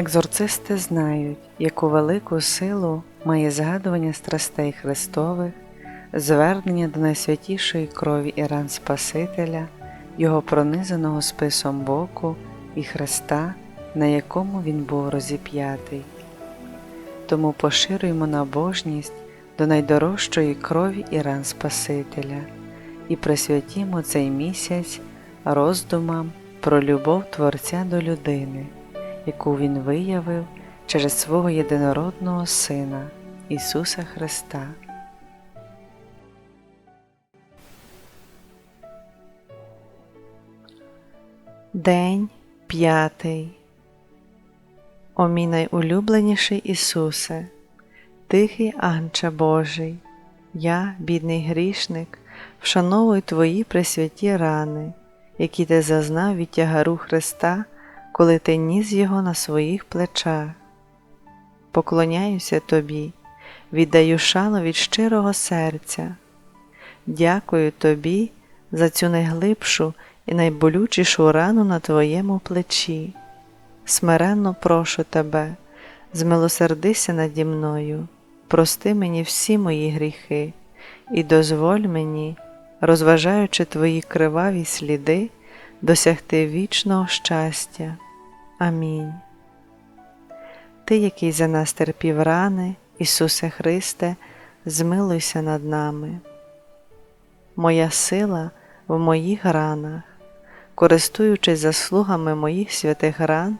Екзорцисти знають, яку велику силу має згадування страстей Христових, звернення до найсвятішої крові і ран Спасителя, Його пронизаного списом боку і Христа, на якому Він був розіп'ятий. Тому поширюємо набожність до найдорожчої крові і ран Спасителя і присвятімо цей місяць роздумам про любов Творця до людини, яку Він виявив через свого єдинородного Сина Ісуса Христа. День п'ятий. О мій найулюбленіший Ісусе, тихий Агнче Божий, я, бідний грішник, вшановую Твої пресвяті рани, які ти зазнав від тягару Христа, коли ти ніс Його на своїх плечах. Поклоняюся Тобі, віддаю шану від щирого серця. Дякую Тобі за цю найглибшу і найболючішу рану на Твоєму плечі. Смиренно прошу Тебе, змилосердися наді мною, прости мені всі мої гріхи і дозволь мені, розважаючи Твої криваві сліди, досягти вічного щастя. Амінь. Ти, який за нас терпів рани, Ісусе Христе, змилуйся над нами. Моя сила в моїх ранах, користуючись заслугами моїх святих ран,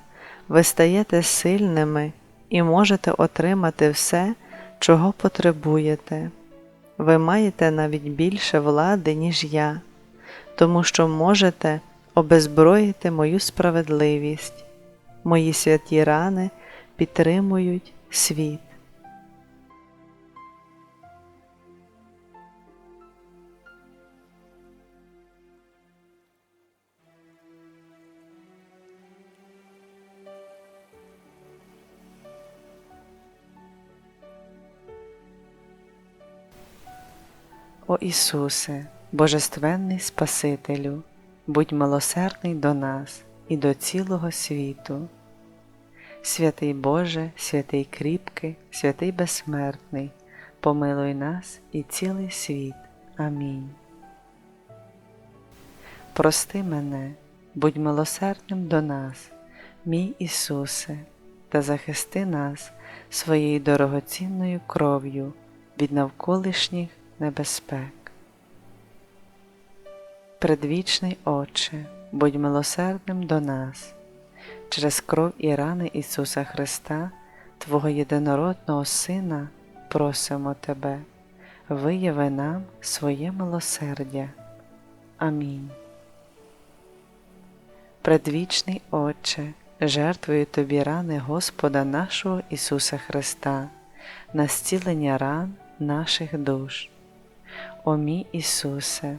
ви стаєте сильними і можете отримати все, чого потребуєте. Ви маєте навіть більше влади, ніж я, тому що можете обезброїти мою справедливість. Мої святі рани підтримують світ. О Ісусе, Божественний Спасителю, будь милосердний до нас і до цілого світу. Святий Боже, святий кріпкий, святий безсмертний, помилуй нас і цілий світ. Амінь. Прости мене, будь милосердним до нас, мій Ісусе, та захисти нас своєю дорогоцінною кров'ю від навколишніх небезпек. Предвічний Отче, будь милосердним до нас, через кров і рани Ісуса Христа, Твого єдинородного Сина, просимо Тебе, вияви нам своє милосердя. Амінь. Предвічний Отче, жертвую Тобі рани Господа нашого Ісуса Христа, на зцілення ран наших душ. О мій Ісусе,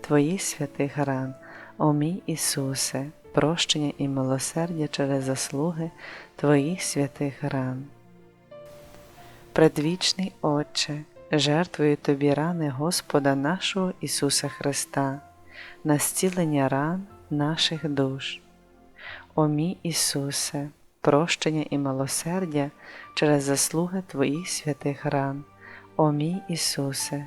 Твоїх святих ран. О мій Ісусе, прощення і милосердя через заслуги Твоїх святих ран. Предвічний Отче, жертвую Тобі рани Господа нашого Ісуса Христа, на зцілення ран наших душ. О мій Ісусе, прощення і милосердя через заслуги Твоїх святих ран. О мій Ісусе,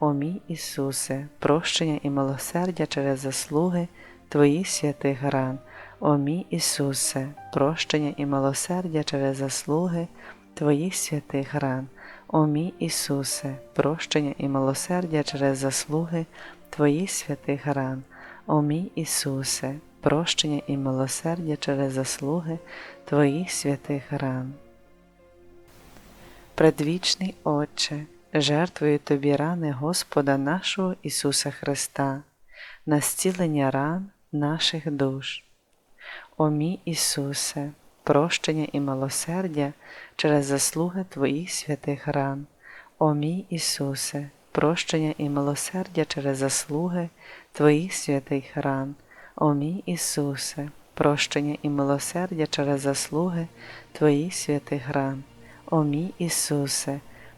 О мій Ісусе, прощення і милосердя через заслуги Твоїх святих ран. О мій Ісусе, прощення і милосердя через заслуги Твоїх святих ран. О мій Ісусе, прощення і милосердя через заслуги Твоїх святих ран. О мій Ісусе, прощення і милосердя через заслуги Твоїх святих ран. Предвічний Отче, жертвую Тобі рани Господа нашого Ісуса Христа, на зцілення ран наших душ. О мій Ісусе, прощення і милосердя через заслуги Твоїх святих ран. О мій Ісусе, прощення і милосердя через заслуги Твоїх святих ран. О мій Ісусе, прощення і милосердя через заслуги Твоїх святих ран. О мій Ісусе,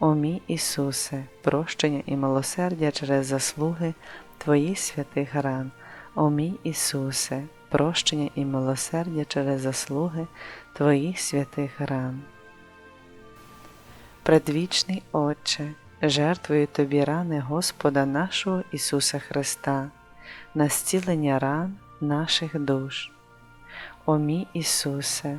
О мій Ісусе, прощення і милосердя через заслуги Твоїх святих ран. О мій Ісусе, прощення і милосердя через заслуги Твоїх святих ран. Предвічний Отче, жертвую Тобі рани Господа нашого Ісуса Христа, на зцілення ран наших душ. О мій Ісусе,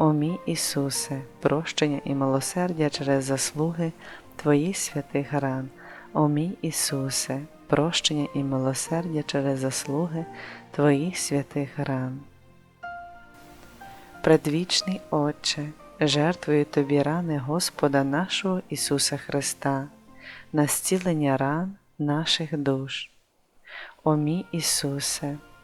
О мій Ісусе, прощення і милосердя через заслуги Твоїх святих ран. О мій Ісусе, прощення і милосердя через заслуги Твоїх святих ран. Предвічний Отче, жертвую Тобі рани Господа нашого Ісуса Христа, на зцілення ран наших душ. О мій Ісусе,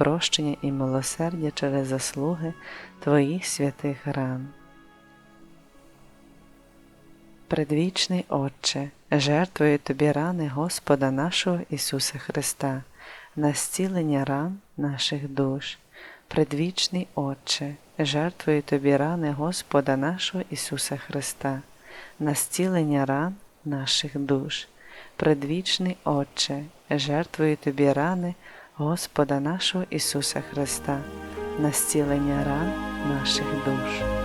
прощення і милосердя через заслуги Твоїх святих ран. Предвічний Отче, жертвую Тобі рани Господа нашого Ісуса Христа, на зцілення ран наших душ. Предвічний Отче, жертвую Тобі рани Господа нашого Ісуса Христа, на зцілення ран наших душ. Предвічний Отче, жертвую Тобі рани Господа нашого Ісуса Христа, на зцілення ран наших душ.